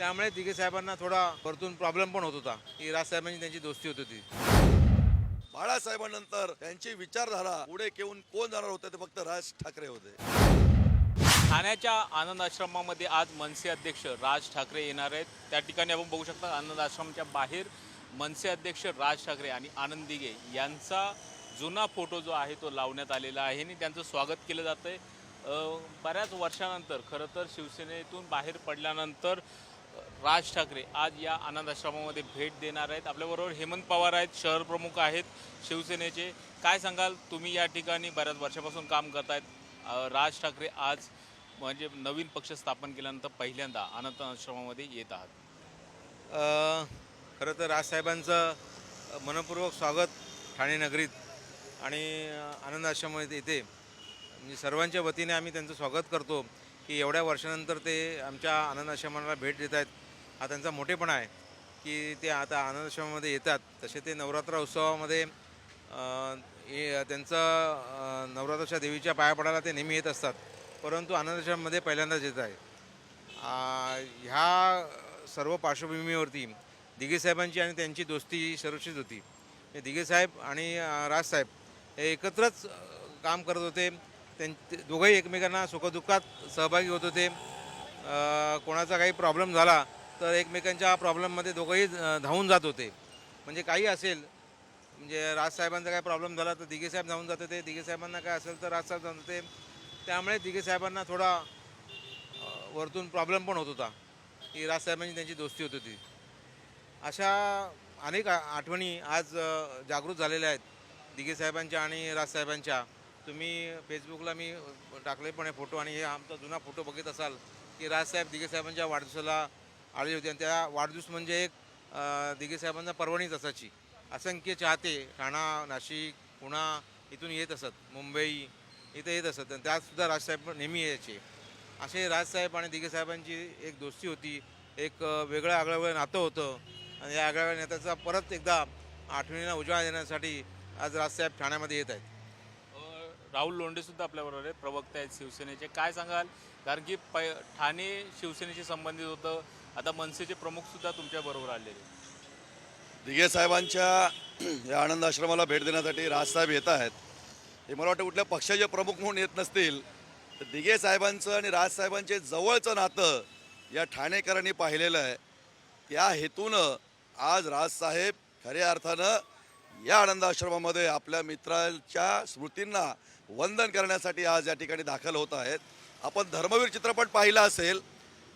त्यामुळे दिघे साहेबांना थोडा वरतून प्रॉब्लेम पण होत होता. की राजसाहेबांची त्यांची दोस्ती होत होती. बाळासाहेबांनंतर त्यांची विचारधारा पुढे घेऊन कोण जाणार होते ते फक्त राज ठाकरे होते. ठाण्याच्या आनंद आश्रमामध्ये आज मनसे अध्यक्ष राज ठाकरे येणार आहेत. त्या ठिकाणी आपण बघू शकता आनंद आश्रमाच्या बाहेर मनसे अध्यक्ष राज ठाकरे आणि आनंद दिघे यांचा जुना फोटो जो आहे तो लावण्यात आलेला आहे आणि त्यांचं स्वागत केलं जातं आहे बऱ्याच वर्षानंतर खरं तर शिवसेनेतून बाहेर पडल्यानंतर राज ठाकरे आज या आनंद आश्रमामध्ये भेट देणार आहेत. आपल्याबरोबर हेमंत पवार आहेत शहर प्रमुख आहेत शिवसेनेचे. काय सांगाल? तुम्ही या ठिकाणी बऱ्याच वर्षापासून काम करतायत. राज ठाकरे आज म्हणजे नवीन पक्ष स्थापन केल्यानंतर पहिल्यांदा आनंद आश्रमामध्ये येत आहात. खरं तर राजसाहेबांचं मनपूर्वक स्वागत ठाणे नगरीत आणि आनंद आश्रमामध्ये येते. म्हणजे सर्वांच्या वतीने आम्ही त्यांचं स्वागत करतो की एवढ्या वर्षानंतर ते आमच्या आनंद आश्रमाला भेट देत आहेत हा त्यांचा मोठेपणा आहे की ते आता आनंदाश्रमामध्ये येतात. तसे ते नवरात्र उत्सवामध्ये हे- त्यांचं नवरात्राच्या देवीच्या पाया पडायला ते नेहमी येत असतात. परंतु आनंदश्रममध्ये पहिल्यांदाच येत आहे. ह्या सर्व पार्श्वभूमीवरती दिघे साहेबांची आणि त्यांची दोस्ती सुरक्षित होती. हे साहेब आणि राजसाहेब हे एकत्रच काम करत होते. त्यां दोघंही एकमेकांना सुखदुःखात सहभागी होत होते. कोणाचा काही प्रॉब्लेम झाला तर एकमेकांच्या प्रॉब्लेममध्ये दोघंही धावून जात होते. म्हणजे काही असेल म्हणजे राजसाहेबांचा काय प्रॉब्लेम झाला तर दिघेसाहेब धावून जात होते. दिघेसाहेबांना काय असेल तर राजसाहेब धावून होते. त्यामुळे दिघेसाहेबांना थोडा वरतून प्रॉब्लेम पण होत होता. की राजसाहेबांची त्यांची दोस्ती होत होती. अशा अनेक आठवणी आज जागृत झालेल्या आहेत. दिघेसाहेबांच्या आणि राजसाहेबांच्या तुम्ही फेसबुकला मी टाकले पण हे फोटो आणि हे आमचा जुना फोटो बघत असाल की राजसाहेब दिघेसाहेबांच्या वाढदिवसाला आलेली होती. आणि त्या वाढदिवस म्हणजे एक दिघे साहेबांना पर्वणीच असायची. असंख्य चाहते ठाणा नाशिक पुणा इथून येत असत. मुंबई इथे येत असत. आणि त्यातसुद्धा राजसाहेब नेहमी यायचे. असे राजसाहेब आणि दिघे साहेबांची एक दोस्ती होती. एक वेगळं आगळं नातं होतं. आणि या आगळ्या नात्याचा परत एकदा आठवणींना उजाळा देण्यासाठी आज राजसाहेब ठाण्यामध्ये येत आहेत. राहुल लोंढेसुद्धा आपल्याबरोबर आहेत. प्रवक्ते आहेत शिवसेनेचे. काय सांगाल? कारण की पै ठाणे शिवसेनेशी संबंधित होतं. आता मनसेचे प्रमुख सुद्धा तुमच्या बरोबर आलेले दिघे साहेबांच्या या आनंद आश्रमाला भेट देण्यासाठी राजसाहेब येत आहेत. हे मला वाटतं कुठल्या पक्षाचे प्रमुख म्हणून येत नसतील तर दिघे साहेबांचं आणि राजसाहेबांचे जवळचं नातं या ठाणेकरांनी पाहिलेलं आहे. त्या हेतूनं आज राजसाहेब खऱ्या अर्थानं या आनंद आश्रमामध्ये आपल्या मित्रांच्या स्मृतींना वंदन करण्यासाठी आज या ठिकाणी दाखल होत आहेत. आपण धर्मवीर चित्रपट पाहिला असेल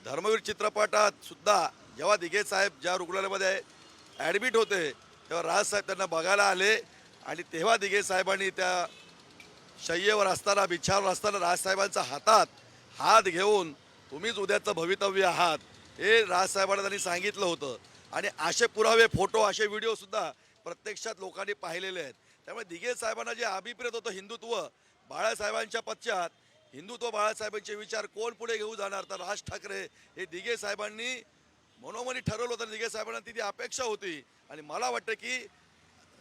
धर्मवीर चित्रपटात सुद्धा जेव्हा दिघे साहेब ज्या रुग्णालयामध्ये ॲडमिट होते तेव्हा राजसाहेब त्यांना बघायला आले आणि तेव्हा दिघे साहेबांनी त्या शय्येवर असताना बिछावर असताना राजसाहेबांच्या हातात हात घेऊन तुम्हीच उद्याचं भवितव्य आहात. हे राजसाहेबांना त्यांनी सांगितलं होतं. आणि असे पुरावे फोटो असे व्हिडिओसुद्धा प्रत्यक्षात लोकांनी पाहिलेले आहेत. त्यामुळे दिघे साहेबांना जे अभिप्रेत होतं हिंदुत्व बाळासाहेबांच्या पश्चात हिंदुत्व बाळासाहेबांचे विचार कोण पुढे घेऊ जाणार? तर राज ठाकरे हे दिघे साहेबांनी मनोमनी ठरवलं होतं. दिघे साहेबांना तिथे अपेक्षा होती. आणि मला वाटतं की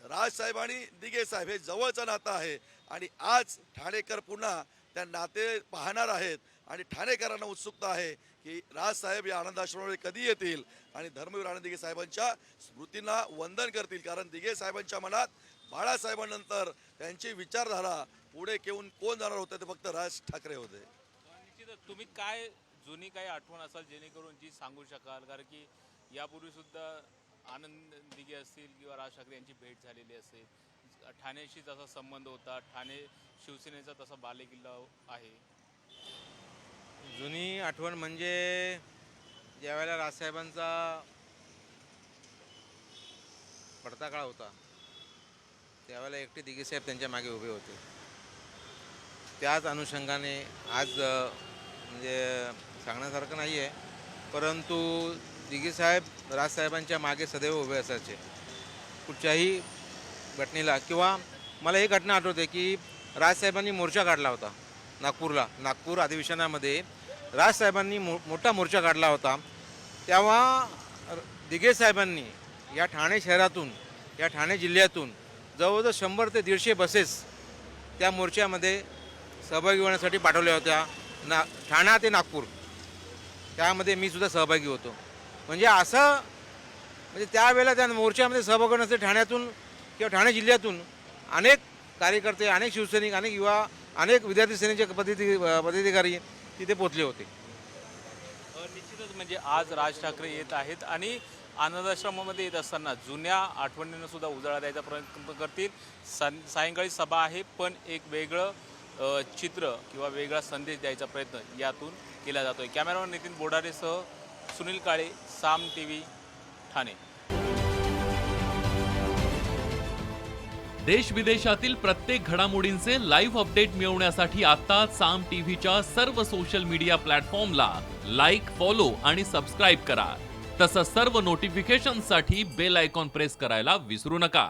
राजसाहेब आणि दिघे साहेब हे जवळचं नातं आहे. आणि आज ठाणेकर पुन्हा त्या नाते पाहणार आहेत. आणि ठाणेकरांना उत्सुकता आहे की राजसाहेब या आनंद कधी येतील? आणि धर्मवीर आनंद दिघे साहेबांच्या स्मृतींना वंदन करतील. कारण दिघे साहेबांच्या मनात बाळासाहेबांनंतर त्यांची विचारधारा पुढे घेऊन कोण जाणार होते ते फक्त राज ठाकरे होते. निश्चितच तुम्ही काय जुनी काही आठवण असाल जेणेकरून जी सांगू शकाल? कारण की यापूर्वी सुद्धा आनंद दिघे असतील किंवा राज ठाकरे यांची भेट झालेली असेल. ठाण्याशी जसा संबंध होता ठाणे शिवसेनेचा तसा बालेकिल्ला आहे. जुनी आठवण म्हणजे ज्यावेळेला राजसाहेबांचा पडता काळ होता त्यावेळेला एकटे दिघे साहेब त्यांच्या मागे उभे होते. त्याच अनुषंगाने आज म्हणजे सांगण्यासारखं नाही आहे परंतु दिघेसाहेब राजसाहेबांच्या मागे सदैव उभे असायचे. कुठच्याही घटनेला किंवा मला ही घटना आठवते की राजसाहेबांनी मोर्चा काढला होता नागपूरला. नागपूर अधिवेशनामध्ये राजसाहेबांनी मो मोठा मोर्चा काढला होता. तेव्हा दिघेसाहेबांनी या ठाणे शहरातून या ठाणे जिल्ह्यातून जवळजवळ शंभर ते दीडशे बसेस त्या मोर्चामध्ये सहभागी होण्यासाठी पाठवल्या होत्या. ना ठाणा ते नागपूर. त्यामध्ये मी सुद्धा सहभागी होतो. म्हणजे असं म्हणजे त्यावेळेला त्या मोर्चामध्ये सहभाग होण्यासाठी ठाण्यातून किंवा ठाणे जिल्ह्यातून अनेक कार्यकर्ते अनेक शिवसैनिक अनेक युवा अनेक विद्यार्थी सेनेचे पदाधिकारी पदाधिकारी तिथे पोचले होते. निश्चितच म्हणजे आज राज ठाकरे येत आहेत आणि आनंदाश्रमामध्ये येत असताना जुन्या आठवणींना सुद्धा उजाळा द्यायचा प्रयत्न करतील. सायंकाळी सभा आहे पण एक वेगळं चित्र किंवा वेगळा संदेश द्यायचा प्रयत्न यातून केला जातोय. कॅमेरामन नितीन बोडारेसह सुनील काळे साम टी व्ही ठाणे. देश विदेशातील प्रत्येक घडामोडींचे लाईव्ह अपडेट मिळवण्यासाठी आता साम टीव्हीच्या सर्व सोशल मीडिया प्लॅटफॉर्मला लाईक फॉलो आणि सबस्क्राईब करा. तसंच सर्व नोटिफिकेशनसाठी बेल आयकॉन प्रेस करायला विसरू नका.